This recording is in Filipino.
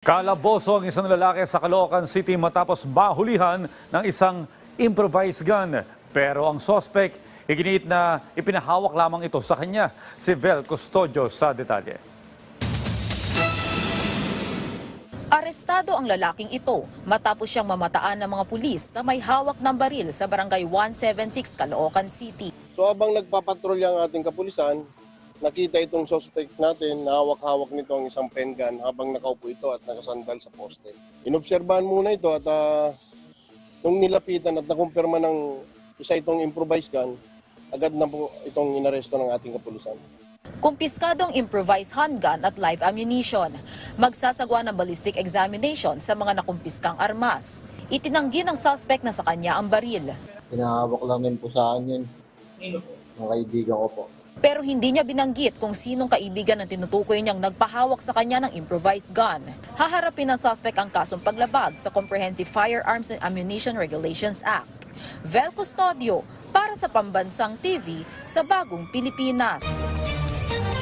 Kalaboso ang isang lalaki sa Caloocan City matapos mahulihan ng isang improvised gun. Pero ang sospek, iginiit na ipinahawak lamang ito sa kanya. Si Vel Custodio sa detalye. Arestado ang lalaking ito matapos siyang mamataan ng mga pulis na may hawak ng baril sa barangay 176 Caloocan City. So habang nagpapatrolya ang ating kapulisan, nakita itong suspect natin na hawak-hawak nito ang isang pen gun habang nakaupo ito at nakasandal sa poste. Inobserbahan muna ito at ah, nung nilapitan at nakumpirma ng isa itong improvised gun, agad na po itong inaresto ng ating kapulisan. Kumpiskado ang improvised handgun at live ammunition. Magsasagwa ng ballistic examination sa mga nakumpiskang armas. Itinanggi ng suspect na sa kanya ang baril. Pinahawak lang din po sa akin yun. Ng kaibigan ko po. Pero hindi niya binanggit kung sinong kaibigan ang tinutukoy niyang nagpahawak sa kanya ng improvised gun. Haharapin ng suspect ang kasong paglabag sa Comprehensive Firearms and Ammunition Regulations Act. Vel Custodio para sa Pambansang TV sa Bagong Pilipinas.